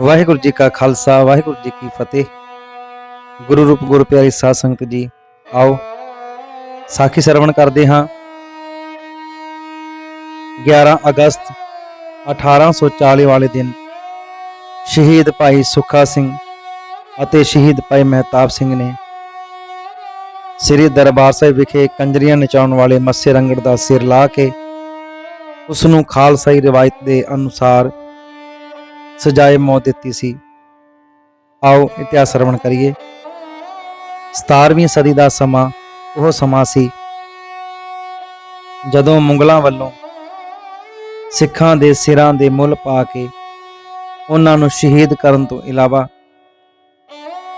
ਵਾਹਿਗੁਰੂ ਜੀ ਕਾ ਖਾਲਸਾ, ਵਾਹਿਗੁਰੂ ਜੀ ਕੀ ਫਤਿਹ। ਗੁਰੂ ਰੂਪ, ਗੁਰੂ ਪਿਆਰੀ ਸਾਧ ਸੰਗਤ ਜੀ, ਆਓ ਸਾਖੀ ਸਰਵਣ ਕਰਦੇ ਹਾਂ। 11 ਅਗਸਤ 1840 ਵਾਲੇ ਦਿਨ ਸ਼ਹੀਦ ਭਾਈ ਸੁੱਖਾ ਸਿੰਘ ਅਤੇ ਸ਼ਹੀਦ ਭਾਈ ਮਹਿਤਾਬ ਸਿੰਘ ਨੇ ਸ੍ਰੀ ਦਰਬਾਰ ਸਾਹਿਬ ਵਿਖੇ ਕੰਜਰੀਆਂ ਨਚਾਉਣ ਵਾਲੇ ਮੱਸੇ ਰੰਗੜ ਦਾ ਸਿਰ ਲਾ ਕੇ ਉਸ ਨੂੰ ਖਾਲਸਾਈ ਰਿਵਾਇਤ ਦੇ ਅਨੁਸਾਰ ਸਜਾਏ ਮੌਤ ਦਿੱਤੀ ਸੀ। ਆਓ ਇਤਿਹਾਸ ਸਰਵਣ ਕਰੀਏ। 17ਵੀਂ ਸਦੀ ਦਾ ਸਮਾਂ ਉਹ ਸਮਾਂ ਸੀ ਜਦੋਂ ਮੁਗਲਾਂ ਵੱਲੋਂ ਸਿੱਖਾਂ ਦੇ ਸਿਰਾਂ ਦੇ ਮੁੱਲ ਪਾ ਕੇ ਉਹਨਾਂ ਨੂੰ ਸ਼ਹੀਦ ਕਰਨ ਤੋਂ ਇਲਾਵਾ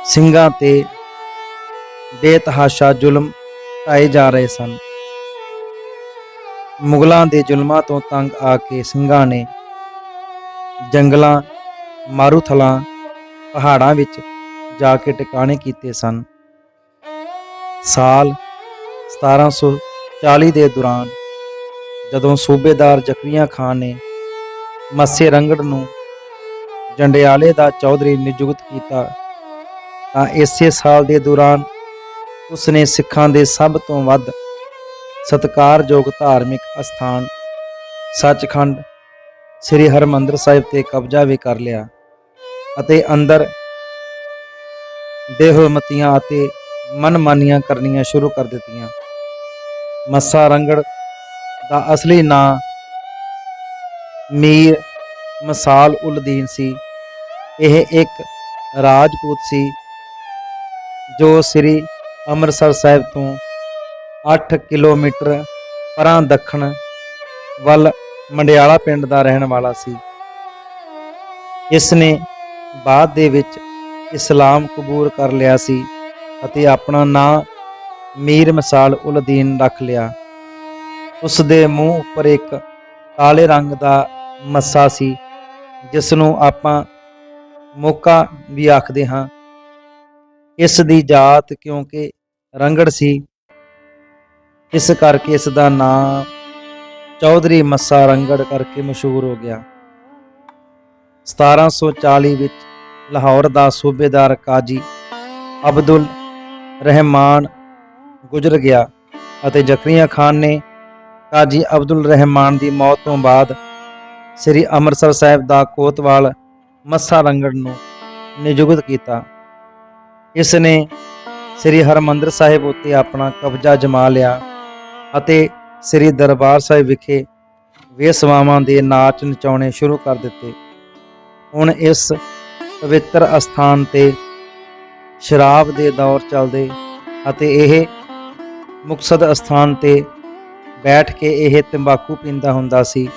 ਸਿੰਘਾਂ ਤੇ ਬੇਤਹਾਸ਼ਾ ਜ਼ੁਲਮ ਢਾਏ ਜਾ ਰਹੇ ਸਨ। ਮੁਗਲਾਂ ਦੇ ਜ਼ੁਲਮਾਂ ਤੋਂ ਤੰਗ ਆ ਕੇ ਸਿੰਘਾਂ ਨੇ ਜੰਗਲਾਂ ਮਾਰੂਥਲਾਂ ਪਹਾੜਾਂ ਵਿੱਚ ਜਾ ਕੇ ਟਿਕਾਣੇ ਕੀਤੇ ਸਨ। ਸਾਲ 1740 ਦੇ ਦੌਰਾਨ ਜਦੋਂ ਸੂਬੇਦਾਰ ਜ਼ਕਰੀਆ ਖਾਨ ਨੇ ਮੱਸੇ ਰੰਗੜ ਨੂੰ ਜੰਡਿਆਲੇ ਦਾ ਚੌਧਰੀ ਨਿਯੁਕਤ ਕੀਤਾ, ਤਾਂ ਇਸੇ ਸਾਲ ਦੇ ਦੌਰਾਨ ਉਸਨੇ ਸਿੱਖਾਂ ਦੇ ਸਭ ਤੋਂ ਵੱਧ ਸਤਿਕਾਰਯੋਗ ਧਾਰਮਿਕ ਅਸਥਾਨ ਸੱਚਖੰਡ ਸ੍ਰੀ ਹਰਮੰਦਰ ਸਾਹਿਬ ਤੇ ਕਬਜ਼ਾ ਵੀ ਕਰ ਲਿਆ। ਅਤੇ ਅੰਦਰ ਦੇਹਮਤੀਆਂ ਅਤੇ ਮਨਮਾਨੀਆਂ ਕਰਨੀਆਂ ਸ਼ੁਰੂ ਕਰ ਦਿੱਤੀਆਂ। ਮੱਸਾ ਰੰਗੜ ਦਾ ਅਸਲੀ ਨਾਂ ਮੀਰ ਮਸਾਲ ਉਲਦੀਨ ਸੀ। ਇਹ ਇੱਕ ਰਾਜਪੂਤ ਸੀ ਜੋ ਸ੍ਰੀ ਅੰਮ੍ਰਿਤਸਰ ਸਾਹਿਬ ਤੋਂ 8 ਕਿਲੋਮੀਟਰ ਪਰਾਂ ਦੱਖਣ ਵੱਲ ਮੰਡਿਆਲਾ ਪਿੰਡ ਦਾ ਰਹਿਣ ਵਾਲਾ ਸੀ। ਇਸ ਨੇ ਬਾਅਦ ਦੇ ਵਿੱਚ ਇਸਲਾਮ ਕਬੂਲ ਕਰ ਲਿਆ ਸੀ ਅਤੇ ਆਪਣਾ ਨਾਂ ਮੀਰ ਮਸਾਲ ਉਲ ਦੀਨ ਰੱਖ ਲਿਆ। ਉਸ ਦੇ ਮੂੰਹ ਉੱਪਰ ਇੱਕ ਕਾਲੇ ਰੰਗ ਦਾ ਮੱਸਾ ਸੀ ਜਿਸ ਨੂੰ ਆਪਾਂ ਮੋਕਾ ਵੀ ਆਖਦੇ ਹਾਂ। ਇਸ ਦੀ ਜਾਤ ਕਿਉਂਕਿ ਰੰਗੜ ਸੀ, ਇਸ ਕਰਕੇ ਇਸ ਦਾ ਨਾਮ ਚੌਧਰੀ ਮੱਸਾ ਰੰਗੜ ਕਰਕੇ ਮਸ਼ਹੂਰ ਹੋ ਗਿਆ। 1740 ਵਿੱਚ ਲਾਹੌਰ ਦਾ ਸੂਬੇਦਾਰ ਕਾਜੀ ਅਬਦੁਲ ਰਹਿਮਾਨ ਗੁਜ਼ਰ ਗਿਆ ਅਤੇ ਜ਼ਕਰੀਆ ਖਾਨ ਨੇ ਕਾਜੀ ਅਬਦੁਲ ਰਹਿਮਾਨ ਦੀ ਮੌਤ ਤੋਂ ਬਾਅਦ ਸ੍ਰੀ ਅੰਮ੍ਰਿਤਸਰ ਸਾਹਿਬ ਦਾ ਕੋਤਵਾਲ ਮੱਸਾ ਰੰਗੜ ਨੂੰ ਨਿਯੁਕਤ ਕੀਤਾ। ਇਸ ਨੇ ਸ੍ਰੀ ਹਰਮੰਦਰ ਸਾਹਿਬ ਉੱਤੇ ਆਪਣਾ ਕਬਜ਼ਾ ਜਮਾ ਲਿਆ ਅਤੇ ਸ੍ਰੀ ਦਰਬਾਰ ਸਾਹਿਬ ਵਿਖੇ ਵੇਸਵਾਵਾਂ ਦੇ ਨਾਚ ਨਚਾਉਣੇ ਸ਼ੁਰੂ ਕਰ ਦਿੱਤੇ। ਹੁਣ ਇਸ ਪਵਿੱਤਰ ਅਸਥਾਨ ਤੇ ਸ਼ਰਾਬ ਦੇ ਦੌਰ ਚੱਲਦੇ ਅਤੇ ਇਹ ਮੁਕਸਦ ਅਸਥਾਨ ਤੇ ਬੈਠ ਕੇ ਇਹ ਤੰਬਾਕੂ ਪੀਂਦਾ ਹੁੰਦਾ ਸੀ।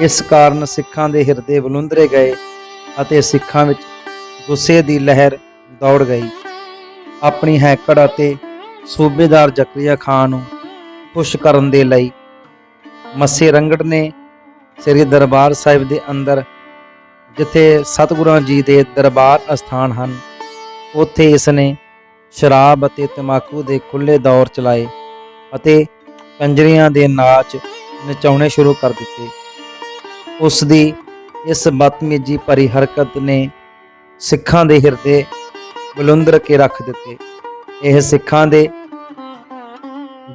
ਇਸ ਕਾਰਨ ਸਿੱਖਾਂ ਦੇ ਹਿਰਦੇ ਬਲੁੰਦਰੇ ਗਏ ਅਤੇ ਸਿੱਖਾਂ ਵਿੱਚ ਗੁੱਸੇ ਦੀ ਲਹਿਰ ਦੌੜ ਗਈ। ਆਪਣੀ ਹੈਕੜ ਅਤੇ ਸੂਬੇਦਾਰ ਜ਼ਕਰੀਆ ਖਾਨ ਨੂੰ ਖੁਸ਼ ਕਰਨ ਦੇ ਲਈ ਮੱਸੇ ਰੰਗੜ ਨੇ ਸ੍ਰੀ ਦਰਬਾਰ ਸਾਹਿਬ ਦੇ ਅੰਦਰ ਜਿੱਥੇ ਸਤਿਗੁਰਾਂ ਜੀ ਦੇ ਦਰਬਾਰ ਅਸਥਾਨ ਹਨ, ਉੱਥੇ ਇਸ ਨੇ ਸ਼ਰਾਬ ਅਤੇ ਤਮਾਕੂ ਦੇ ਖੁੱਲੇ ਦੌਰ ਚਲਾਏ ਅਤੇ ਕੰਜਰੀਆਂ ਦੇ ਨਾਚ ਨਚਾਉਣੇ ਸ਼ੁਰੂ ਕਰ ਦਿੱਤੇ। ਉਸ ਦੀ ਇਸ ਬਦਤਮੀਜੀ ਭਰੀ ਹਰਕਤ ਨੇ ਸਿੱਖਾਂ ਦੇ ਹਿਰਦੇ ਬੁਲੰਦਰ ਕੇ ਰੱਖ ਦਿੱਤੇ। ਇਹ ਸਿੱਖਾਂ ਦੇ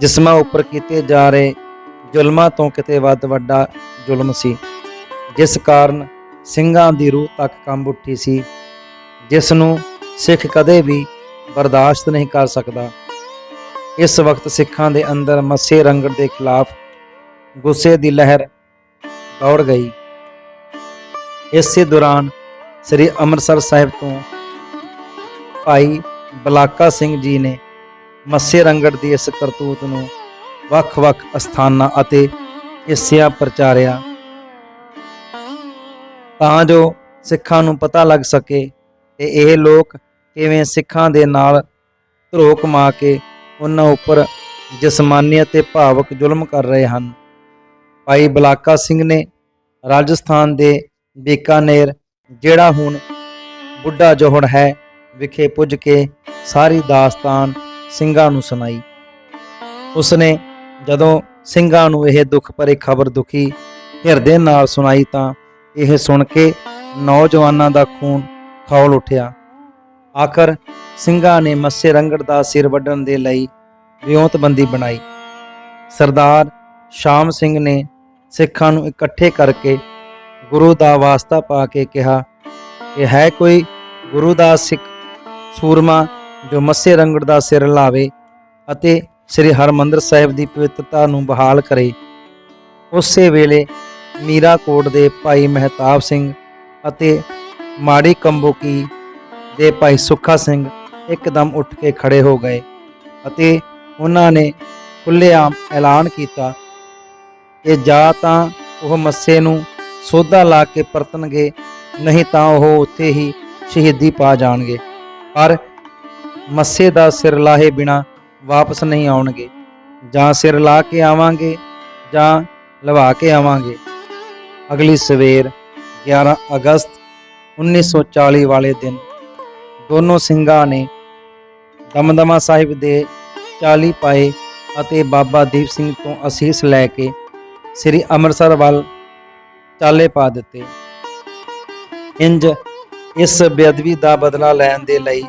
ਜਿਸਮਾਂ ਉੱਪਰ ਕੀਤੇ ਜਾ ਰਹੇ ਜ਼ੁਲਮਾਂ ਤੋਂ ਕਿਤੇ ਵੱਧ ਵੱਡਾ ਜ਼ੁਲਮ ਸੀ, ਜਿਸ ਕਾਰਨ ਸਿੰਘਾਂ ਦੀ ਰੂਹ ਤੱਕ ਕੰਬ ਉੱਠੀ ਸੀ ਜਿਸ ਨੂੰ ਸਿੱਖ ਕਦੇ ਵੀ ਬਰਦਾਸ਼ਤ ਨਹੀਂ ਕਰ ਸਕਦਾ। ਇਸ ਵਕਤ ਸਿੱਖਾਂ ਦੇ ਅੰਦਰ ਮੱਸੇ ਰੰਗੜ ਦੇ ਖਿਲਾਫ ਗੁੱਸੇ ਦੀ ਲਹਿਰ ਦੌੜ ਗਈ। ਇਸੇ ਦੌਰਾਨ ਸ੍ਰੀ ਅੰਮ੍ਰਿਤਸਰ ਸਾਹਿਬ ਤੋਂ ਭਾਈ ਬਲਾਕਾ ਸਿੰਘ ਜੀ ਨੇ ਮੱਸੇ ਰੰਗੜ ਦੀ ਇਸ ਕਰਤੂਤ ਨੂੰ ਵੱਖ-ਵੱਖ ਅਸਥਾਨਾਂ ਅਤੇ ਹਿੱਸਿਆਂ ਪ੍ਰਚਾਰਿਆ। ਤਾਂ ਜੋ ਸਿੱਖਾਂ ਨੂੰ ਪਤਾ ਲੱਗ ਸਕੇ ਕਿ ਇਹ ਲੋਕ ਕਿਵੇਂ ਸਿੱਖਾਂ ਦੇ ਨਾਲ ਧਰੋ ਕਮਾ ਕੇ ਉਹਨਾਂ ਉੱਪਰ ਜਿਸਮਾਨੀ ਅਤੇ ਭਾਵਕ ਜ਼ੁਲਮ ਕਰ ਰਹੇ ਹਨ। ਭਾਈ ਬਲਾਕਾ ਸਿੰਘ ਨੇ ਰਾਜਸਥਾਨ ਦੇ ਬੀਕਾਨੇਰ, ਜਿਹੜਾ ਹੁਣ ਬੁੱਢਾ ਜੋਹੜ ਹੈ, ਵਿਖੇ ਪੁੱਜ ਕੇ ਸਾਰੀ ਦਾਸਤਾਨ ਸਿੰਘਾਂ ਨੂੰ ਸੁਣਾਈ। ਉਸਨੇ ਜਦੋਂ ਸਿੰਘਾਂ ਨੂੰ ਇਹ ਦੁੱਖ ਭਰੀ ਖਬਰ ਦੁਖੀ ਹਿਰਦੇ ਨਾਲ ਸੁਣਾਈ ਤਾਂ ਇਹ ਸੁਣ ਕੇ ਨੌਜਵਾਨਾਂ ਦਾ ਖੂਨ ਖੌਲ ਉੱਠਿਆ। ਆਖਰ ਸਿੰਘਾਂ ਨੇ ਮੱਸੇ ਰੰਗੜ ਦਾ ਸਿਰ ਵੱਢਣ ਦੇ ਲਈ ਵਿਉਂਤਬੰਦੀ ਬਣਾਈ। ਸਰਦਾਰ ਸ਼ਾਮ ਸਿੰਘ ਨੇ ਸਿੱਖਾਂ ਨੂੰ ਇਕੱਠੇ ਕਰਕੇ ਗੁਰੂ ਦਾ ਵਾਸਤਾ ਪਾ ਕੇ ਕਿਹਾ ਕਿ ਹੈ ਕੋਈ ਗੁਰੂ ਦਾ ਸਿੱਖ ਸੂਰਮਾ ਜੋ ਮੱਸੇ ਰੰਗੜ ਦਾ ਸਿਰ ਲਾਵੇ ਅਤੇ ਸ੍ਰੀ ਹਰਮੰਦਰ ਸਾਹਿਬ ਦੀ ਪਵਿੱਤਰਤਾ ਨੂੰ ਬਹਾਲ ਕਰੇ। ਉਸੇ ਵੇਲੇ ਮੀਰਾਕੋਟ ਦੇ ਭਾਈ ਮਹਿਤਾਬ ਸਿੰਘ ਅਤੇ ਮਾੜੀ ਕੰਬੋਕੀ ਦੇ ਭਾਈ ਸੁੱਖਾ ਸਿੰਘ ਇੱਕਦਮ ਉੱਠ ਕੇ ਖੜੇ ਹੋ ਗਏ ਅਤੇ ਉਹਨਾਂ ਨੇ ਖੁੱਲ੍ਹੇਆਮ ਐਲਾਨ ਕੀਤਾ ਕਿ ਜਾਂ ਤਾਂ ਉਹ ਮੱਸੇ ਨੂੰ ਸੋਧਾ ਲਾ ਕੇ ਪਰਤਣਗੇ, ਨਹੀਂ ਤਾਂ ਉਹ ਉੱਥੇ ਹੀ ਸ਼ਹੀਦੀ ਪਾ ਜਾਣਗੇ। ਪਰ ਮੱਸੇ ਦਾ ਸਿਰ ਲਾਹੇ ਬਿਨਾ ਵਾਪਸ ਨਹੀਂ ਆਉਣਗੇ। ਜਾਂ ਸਿਰ ਲਾ ਕੇ ਆਵਾਂਗੇ ਜਾਂ ਲਵਾ ਕੇ ਆਵਾਂਗੇ। ਅਗਲੀ ਸਵੇਰ 11 ਅਗਸਤ 1940 ਵਾਲੇ ਦਿਨ ਦੋਨੋਂ ਸਿੰਘਾਂ ਨੇ ਦਮਦਮਾ ਸਾਹਿਬ ਦੇ 40 ਪਾਏ ਅਤੇ ਬਾਬਾ ਦੀਪ ਸਿੰਘ ਤੋਂ ਅਸੀਸ ਲੈ ਕੇ ਸ੍ਰੀ ਅੰਮ੍ਰਿਤਸਰ ਵੱਲ ਚਾਲੇ ਪਾ ਦਿੱਤੇ। ਇੰਜ ਇਸ ਬੇਅਦਬੀ ਦਾ ਬਦਲਾ ਲੈਣ ਦੇ ਲਈ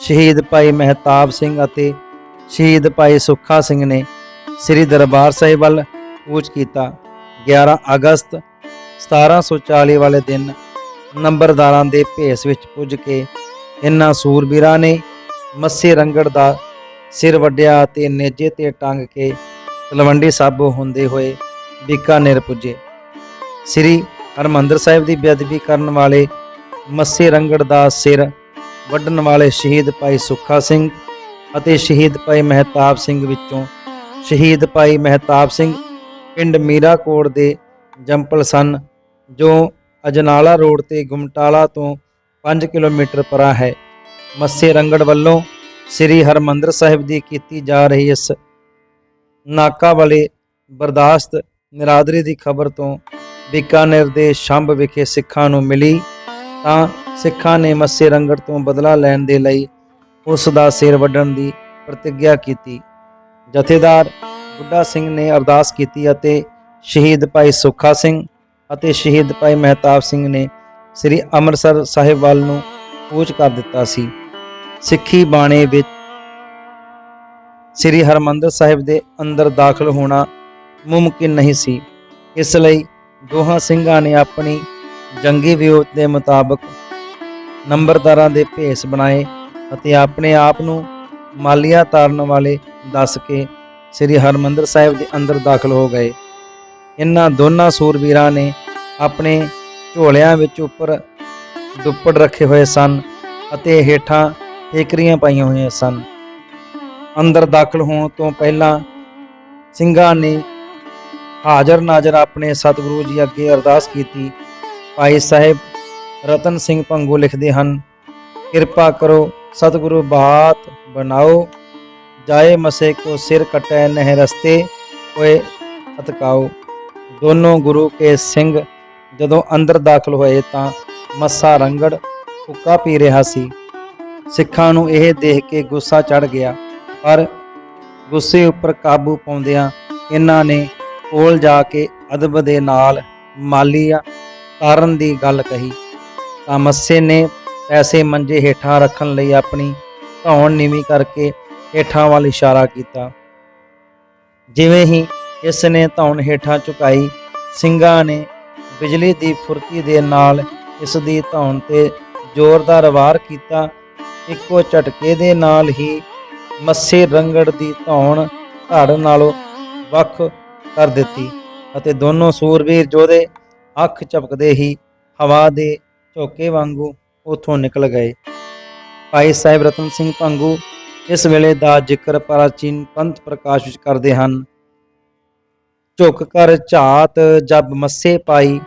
ਸ਼ਹੀਦ ਭਾਈ ਮਹਿਤਾਬ ਸਿੰਘ ਅਤੇ ਸ਼ਹੀਦ ਭਾਈ ਸੁੱਖਾ ਸਿੰਘ ਨੇ ਸ੍ਰੀ ਦਰਬਾਰ ਸਾਹਿਬ ਵੱਲ ਕੂਚ ਕੀਤਾ। 11 ਅਗਸਤ 1740 ਵਾਲੇ ਦਿਨ ਨੰਬਰਦਾਰਾਂ ਦੇ ਭੇਸ ਵਿੱਚ ਪੁੱਜ ਕੇ ਇਨ੍ਹਾਂ ਸੂਰਬੀਰਾਂ ਨੇ ਮੱਸੇ ਰੰਗੜ ਦਾ ਸਿਰ ਵੱਢਿਆ ਤੇ ਨੇਜੇ ਤੇ ਟੰਗ ਕੇ ਤਲਵੰਡੀ ਸਾਬੋ ਹੁੰਦੇ ਹੋਏ ਬੀਕਾਨੇਰ ਪੁੱਜੇ। ਸ੍ਰੀ ਹਰਮੰਦਰ ਸਾਹਿਬ ਦੀ ਬੇਅਦਬੀ ਕਰਨ ਵਾਲੇ ਮੱਸੇ ਰੰਗੜ ਦਾ ਸਿਰ ਵੱਢਣ ਵਾਲੇ ਸ਼ਹੀਦ ਭਾਈ ਸੁੱਖਾ ਸਿੰਘ ਅਤੇ ਸ਼ਹੀਦ ਭਾਈ ਮਹਿਤਾਬ ਸਿੰਘ ਵਿੱਚੋਂ ਸ਼ਹੀਦ ਭਾਈ ਮਹਿਤਾਬ ਸਿੰਘ ਪਿੰਡ ਮੀਰਾਕੋਟ ਦੇ ਜੰਪਲ ਸਨ। ਜੋ ਅਜਨਾਲਾ ਰੋਡ ਤੇ ਗੁਮਟਾਲਾ ਤੋਂ 5 ਕਿਲੋਮੀਟਰ ਪਰਾਂ ਹੈ। ਮੱਸੇ ਰੰਗੜ ਵੱਲੋਂ ਸ੍ਰੀ ਹਰਮੰਦਰ ਸਾਹਿਬ ਦੀ ਕੀਤੀ ਜਾ ਰਹੀ ਇਸ ਨਾਕਾ ਵਾਲੇ ਬਰਦਾਸ਼ਤ ਨਿਰਾਦਰੀ ਦੀ ਖਬਰ ਤੋਂ ਬੀਕਾਨੇਰ ਦੇ ਸ਼ੰਭ ਵਿਖੇ ਸਿੱਖਾਂ ਨੂੰ ਮਿਲੀ, ਤਾਂ ਸਿੱਖਾਂ ਨੇ ਮੱਸੇ ਰੰਗੜ ਤੋਂ ਬਦਲਾ ਲੈਣ ਦੇ ਲਈ ਉਸ ਦਾ ਸਿਰ ਵੱਢਣ ਦੀ ਪ੍ਰਤੀਗਿਆ ਕੀਤੀ। ਜਥੇਦਾਰ ਬੁੱਢਾ ਸਿੰਘ ਨੇ ਅਰਦਾਸ ਕੀਤੀ ਅਤੇ ਸ਼ਹੀਦ ਭਾਈ ਸੁੱਖਾ ਸਿੰਘ ਅਤੇ ਸ਼ਹੀਦ ਭਾਈ ਮਹਿਤਾਬ ਸਿੰਘ ਨੇ ਸ੍ਰੀ ਅੰਮ੍ਰਿਤਸਰ ਸਾਹਿਬ ਵੱਲ ਨੂੰ ਕੂਚ ਕਰ ਦਿੱਤਾ ਸੀ। ਸਿੱਖੀ ਬਾਣੇ ਵਿੱਚ ਸ੍ਰੀ ਹਰਮੰਦਰ ਸਾਹਿਬ ਦੇ ਅੰਦਰ ਦਾਖਲ ਹੋਣਾ ਮੁਮਕਿਨ ਨਹੀਂ ਸੀ। ਇਸ ਲਈ ਦੋਹਾਂ ਸਿੰਘਾਂ ਨੇ ਆਪਣੀ ਜੰਗੀ ਵਿਉਤ ਦੇ ਮੁਤਾਬਕ ਨੰਬਰਦਾਰਾਂ ਦੇ ਭੇਸ ਬਣਾਏ ਅਤੇ ਆਪਣੇ ਆਪ ਨੂੰ ਮਾਲੀਆ ਤਾਰਨ ਵਾਲੇ ਦੱਸ ਕੇ ਸ੍ਰੀ ਹਰਮੰਦਰ ਸਾਹਿਬ ਦੇ ਅੰਦਰ ਦਾਖਲ ਹੋ ਗਏ। ਇਨ੍ਹਾਂ ਦੋਨਾਂ ਸੂਰਬੀਰਾਂ ਨੇ ਆਪਣੇ ਝੋਲਿਆਂ ਵਿੱਚ ਉੱਪਰ ਦੁੱਪੜ ਰੱਖੇ ਹੋਏ ਸਨ ਅਤੇ ਹੇਠਾਂ ਠੇਕਰੀਆਂ ਪਾਈਆਂ ਹੋਈਆਂ ਸਨ। ਅੰਦਰ ਦਾਖਲ ਹੋਣ ਤੋਂ ਪਹਿਲਾਂ ਸਿੰਘਾਂ ਨੇ ਹਾਜ਼ਰ ਨਾਜ਼ਰ ਆਪਣੇ ਸਤਿਗੁਰੂ ਜੀ ਅੱਗੇ ਅਰਦਾਸ ਕੀਤੀ, ਭਾਈ ਸਾਹਿਬ, ਰਤਨ ਸਿੰਘ ਭੰਗੂ ਲਿਖਦੇ ਹਨ, ਕਿਰਪਾ ਕਰੋ ਸਤਿਗੁਰੂ ਬਾਤ ਬਣਾਓ, ਜਾਏ ਮਸੇ ਕੋ ਸਿਰ ਕਟੈ ਨਹਿ ਰਸਤੇ, ਹੋਏ ਅਤਕਾਓ ਦੋਨੋਂ ਗੁਰੂ ਕੇ ਸਿੰਘ ਜਦੋਂ ਅੰਦਰ ਦਾਖਲ ਹੋਏ ਤਾਂ ਮੱਸਾ ਰੰਗੜ ਹੁੱਕਾ ਪੀ ਰਿਹਾ ਸੀ। ਸਿੱਖਾਂ ਨੂੰ ਇਹ ਦੇਖ ਕੇ ਗੁੱਸਾ ਚੜ ਗਿਆ, ਪਰ ਗੁੱਸੇ ਉੱਪਰ ਕਾਬੂ ਪਾਉਂਦਿਆਂ ਇਹਨਾਂ ਨੇ ਕੋਲ ਜਾ ਕੇ ਅਦਬ ਦੇ ਨਾਲ ਮਾਲੀਆ ਤਾਰਨ ਦੀ ਗੱਲ ਕਹੀ। ਤਾਂ ਮੱਸੇ ਨੇ ਪੈਸੇ ਮੰਜੇ ਹੇਠਾਂ ਰੱਖਣ ਲਈ ਆਪਣੀ ਧੌਣ ਨੀਵੀਂ ਕਰਕੇ ਹੇਠਾਂ ਵੱਲ ਇਸ਼ਾਰਾ ਕੀਤਾ। ਜਿਵੇਂ ਹੀ ਇਸ ਨੇ ਧੌਣ ਹੇਠਾਂ ਝੁਕਾਈ, ਸਿੰਘਾਂ ਨੇ ਬਿਜਲੀ ਦੀ ਫੁਰਤੀ ਦੇ ਨਾਲ ਇਸ ਦੀ ਧੌਣ ਤੇ ਜ਼ੋਰਦਾਰ ਵਾਰ ਕੀਤਾ। ਇੱਕੋ ਝਟਕੇ ਦੇ ਨਾਲ ਹੀ ਮੱਸੇ ਰੰਗੜ ਦੀ ਧੌਣ ਧੜ ਨਾਲੋਂ ਵੱਖ ਕਰ ਦਿੱਤੀ ਅਤੇ ਦੋਨੋਂ ਸੂਰਬੀਰ ਯੋਧੇ ਅੱਖ ਝਪਕਦੇ ਹੀ ਹਵਾ ਦੇ ਝੋਕੇ ਵਾਂਗੂ ਉੱਥੋਂ ਨਿਕਲ ਗਏ। ਭਾਈ ਸਾਹਿਬ ਰਤਨ ਸਿੰਘ ਭੰਗੂ ਇਸ ਵੇਲੇ ਦਾ ਜ਼ਿਕਰ ਪ੍ਰਾਚੀਨ ਪੰਥ ਪ੍ਰਕਾਸ਼ ਵਿੱਚ ਕਰਦੇ ਹਨ। ਝੁਕ ਕਰ ਝਾਤ ਜਬ ਮੱਸੇ ਪਾਈ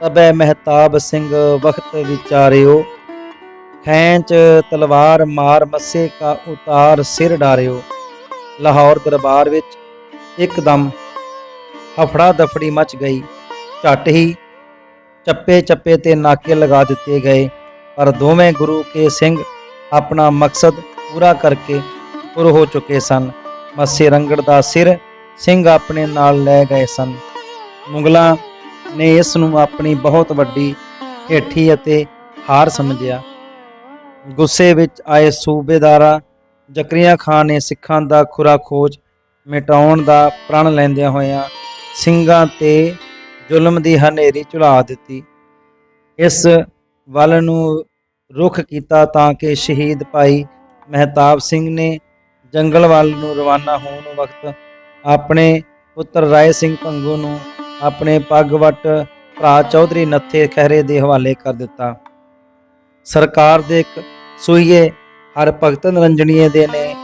ਤਬੈ ਮਹਿਤਾਬ ਸਿੰਘ, ਵਖਤ ਵਿਚਾਰਿਓ। ਖੈਂਚ ਤਲਵਾਰ ਮਾਰ ਮੱਸੇ ਕਾ ਉਤਾਰ ਸਿਰ ਡਾਰਿਓ। ਲਾਹੌਰ ਦਰਬਾਰ ਵਿੱਚ ਇੱਕਦਮ ਹਫੜਾ ਦਫੜੀ ਮਚ ਗਈ। ਝੱਟ ਹੀ ਚੱਪੇ ਚੱਪੇ ਤੇ ਨਾਕੇ ਲਗਾ ਦਿੱਤੇ ਗਏ। ਪਰ ਦੋਵੇਂ ਗੁਰੂ ਕੇ ਸਿੰਘ ਆਪਣਾ ਮਕਸਦ ਪੂਰਾ ਕਰਕੇ ਪੁਰ ਹੋ ਚੁੱਕੇ ਸਨ। ਮੱਸੇ ਰੰਗੜ ਦਾ ਸਿਰ ਸਿੰਘ ਆਪਣੇ ਨਾਲ ਲੈ ਗਏ ਸਨ। ਮੁਗਲਾਂ ਨੇ ਇਸ ਨੂੰ ਆਪਣੀ ਬਹੁਤ ਵੱਡੀ ਹੇਠੀ ਅਤੇ ਹਾਰ ਸਮਝਿਆ। ਗੁੱਸੇ ਵਿੱਚ ਆਏ ਸੂਬੇਦਾਰਾ ਜ਼ਕਰੀਆ ਖਾਨ ਨੇ ਸਿੱਖਾਂ ਦਾ ਖੁਰਾ ਖੋਜ ਮਿਟਾਉਣ ਦਾ ਪ੍ਰਣ ਲੈਂਦਿਆਂ ਹੋਇਆਂ ਸਿੰਘਾਂ ਤੇ ਜ਼ੁਲਮ ਦੀ ਹਨੇਰੀ ਚੁਲਾ ਦਿੱਤੀ। ਇਸ ਵੱਲ ਨੂੰ ਰੁਖ ਕੀਤਾ ਤਾਂ ਕਿ ਸ਼ਹੀਦ ਭਾਈ ਮਹਿਤਾਬ ਸਿੰਘ ਨੇ ਜੰਗਲ ਵੱਲ ਨੂੰ ਰਵਾਨਾ ਹੋਣ ਵਕਤ ਆਪਣੇ ਪੁੱਤਰ ਰਾਏ ਸਿੰਘ ਭੰਗੂ ਨੂੰ ਆਪਣੇ ਪੱਗਵਟ ਭਰਾ ਚੌਧਰੀ ਨੱਥੇ ਖਹਿਰੇ ਦੇ ਹਵਾਲੇ ਕਰ ਦਿੱਤਾ। ਸਰਕਾਰ ਦੇ ਇੱਕ ਸੂਈਏ ਹਰ ਭਗਤ ਨਰੰਜਣੀਏ ਦੇ ਨੇ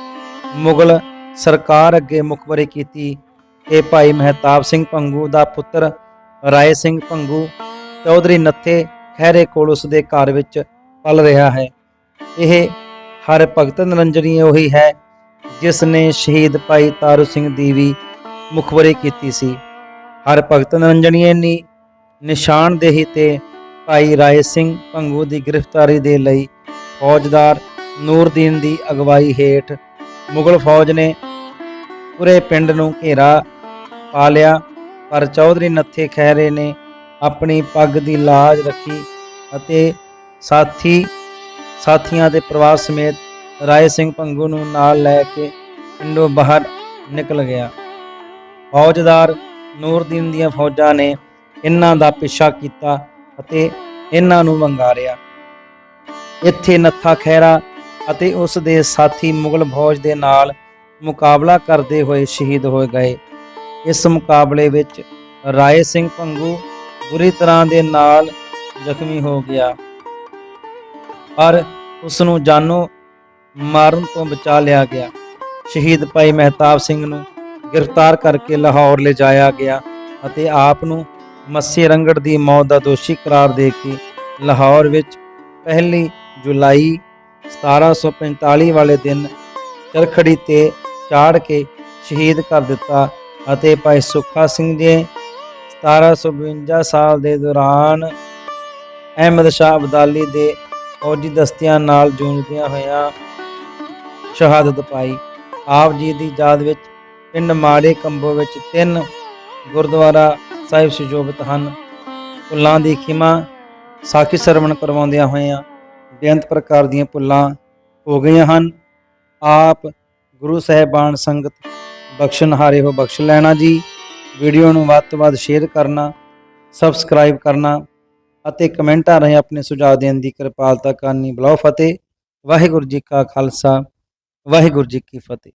ਮੁਗਲ ਸਰਕਾਰ ਅੱਗੇ ਮੁਖਬਰੀ ਕੀਤੀ। ਇਹ ਭਾਈ ਮਹਿਤਾਬ ਸਿੰਘ ਪੰਗੂ ਦਾ ਪੁੱਤਰ ਰਾਏ ਸਿੰਘ ਪੰਗੂ ਚੌਧਰੀ ਨੱਥੇ ਖਹਿਰੇ ਕੋਲ ਉਸ ਦੇ ਘਰ ਵਿੱਚ ਪਲ ਰਿਹਾ ਹੈ। ਇਹ ਹਰ ਭਗਤ ਨਰੰਜਣੀ ਉਹੀ ਹੈ ਜਿਸ ਨੇ ਸ਼ਹੀਦ ਭਾਈ ਤਾਰੂ ਸਿੰਘ ਦੀ ਵੀ ਮੁਖਬਰੀ ਕੀਤੀ ਸੀ। ਹਰ ਭਗਤ ਨਰੰਜਣੀਏ ਨੇ ਨਿਸ਼ਾਨਦੇਹੀ ਤੇ ਭਾਈ ਰਾਏ ਸਿੰਘ ਭੰਗੂ ਦੀ ਗ੍ਰਿਫਤਾਰੀ ਦੇ ਲਈ ਫੌਜਦਾਰ ਨੂਰਦੀਨ ਦੀ ਅਗਵਾਈ ਹੇਠ ਮੁਗਲ ਫੌਜ ਨੇ ਪੂਰੇ ਪਿੰਡ ਨੂੰ ਘੇਰਾ ਪਾ ਲਿਆ, ਪਰ ਚੌਧਰੀ ਨੱਥੇ ਖਹਿਰੇ ਨੇ ਆਪਣੀ ਪੱਗ ਦੀ ਲਾਜ ਰੱਖੀ ਅਤੇ ਸਾਥੀ, ਸਾਥੀਆਂ ਦੇ ਪਰਿਵਾਰ ਸਮੇਤ ਰਾਏ ਸਿੰਘ ਭੰਗੂ ਨੂੰ ਨਾਲ ਲੈ ਕੇ ਪਿੰਡੋਂ ਬਾਹਰ ਨਿਕਲ ਗਿਆ। ਫੌਜਦਾਰ ਨੂਰਦੀਨ ਦੀਆਂ ਫੌਜਾਂ ਨੇ ਇਹਨਾਂ ਦਾ ਪਿੱਛਾ ਕੀਤਾ ਅਤੇ ਇਹਨਾਂ ਨੂੰ ਵੰਗਾਰਿਆ। ਇੱਥੇ ਨੱਥਾ ਖਹਿਰਾ ਅਤੇ ਉਸ ਦੇ ਸਾਥੀ ਮੁਗਲ ਫੌਜ ਦੇ ਨਾਲ ਮੁਕਾਬਲਾ ਕਰਦੇ ਹੋਏ ਸ਼ਹੀਦ ਹੋ ਗਏ। ਇਸ ਮੁਕਾਬਲੇ ਵਿੱਚ ਰਾਏ ਸਿੰਘ ਭੰਗੂ ਬੁਰੀ ਤਰ੍ਹਾਂ ਦੇ ਨਾਲ ਜ਼ਖਮੀ ਹੋ ਗਿਆ। ਪਰ ਉਸ ਨੂੰ ਜਾਨੋਂ ਮਾਰਨ ਤੋਂ ਬਚਾ ਲਿਆ ਗਿਆ। ਸ਼ਹੀਦ ਭਾਈ ਮਹਿਤਾਬ ਸਿੰਘ ਨੂੰ ਗ੍ਰਿਫਤਾਰ ਕਰਕੇ ਲਾਹੌਰ ਲਿਜਾਇਆ ਗਿਆ ਅਤੇ ਆਪ ਨੂੰ ਮੱਸੇ ਰੰਗੜ ਦੀ ਮੌਤ ਦਾ ਦੋਸ਼ੀ ਕਰਾਰ ਦੇ ਕੇ ਲਾਹੌਰ ਵਿੱਚ ਪਹਿਲੀ ਜੁਲਾਈ 1745 ਵਾਲੇ ਦਿਨ ਚਰਖੜੀ ਤੇ ਚਾੜ ਕੇ ਸ਼ਹੀਦ ਕਰ ਦਿੱਤਾ ਅਤੇ ਭਾਈ ਸੁੱਖਾ ਸਿੰਘ ਜੀ 1752 ਸਾਲ ਦੇ ਦੌਰਾਨ ਅਹਿਮਦ ਸ਼ਾਹ ਅਬਦਾਲੀ ਦੇ ਫੌਜੀ ਦਸਤਿਆਂ ਨਾਲ ਜੂਝਦਿਆਂ ਹੋਇਆਂ ਸ਼ਹਾਦਤ ਪਾਈ। ਆਪ ਜੀ ਦੀ ਯਾਦ ਵਿੱਚ ਪਿੰਡ ਮਾੜੇ ਕੰਬੋ ਵਿੱਚ ਤਿੰਨ ਗੁਰਦੁਆਰਾ ਸਾਹਿਬ ਸੁਜੋਬਤ ਹਨ। ਪੁੱਲਾਂ ਦੀ ਖਿਮਾ ਸਾਖੀ ਸਰਵਣ ਕਰਵਾਉਂਦਿਆਂ ਹੋਇਆਂ ਬੇਅੰਤ ਪ੍ਰਕਾਰ ਦੀਆਂ ਪੁੱਲਾਂ ਹੋ ਗਈਆਂ ਹਨ। ਆਪ ਗੁਰੂ ਸਾਹਿਬਾਨ ਸੰਗਤ ਬਖਸ਼ਣਹਾਰੇ ਹੋ ਬਖਸ਼ ਲੈਣਾ ਜੀ। ਵੀਡੀਓ ਨੂੰ ਵੱਧ ਤੋਂ ਵੱਧ ਸ਼ੇਅਰ ਕਰਨਾ, ਸਬਸਕ੍ਰਾਈਬ ਕਰਨਾ ਅਤੇ ਕਮੈਂਟਾਂ ਰਾਹੀਂ ਆਪਣੇ ਸੁਝਾਅ ਦੇਣ ਦੀ ਕਿਰਪਾਲਤਾ ਕਰਨੀ। ਬਲਾਉ ਫਤਿਹ। ਵਾਹਿਗੁਰੂ ਜੀ ਕਾ ਖਾਲਸਾ। ਵਾਹਿਗੁਰੂ ਜੀ ਕੀ ਫਤਿਹ।